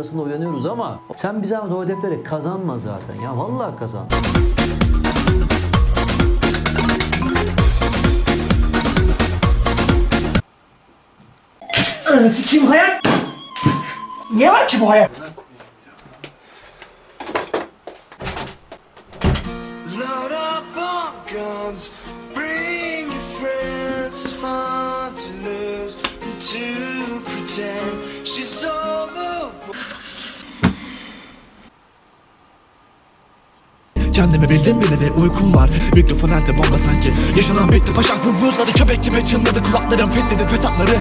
aydınlanmasında uyanıyoruz ama sen bize o hedeflere kazanma zaten ya. Vallahi kazan. Ananı sikeyim hayat. Ne var ki bu hayat? Load up on guns, pretend she's. Kendimi bildim bile de uykum var. Mikrofon elde bomba sanki? Yaşanan bitti paşam hırmızladı köpek gibi çınladı. Kulaklarım fitledi fesatları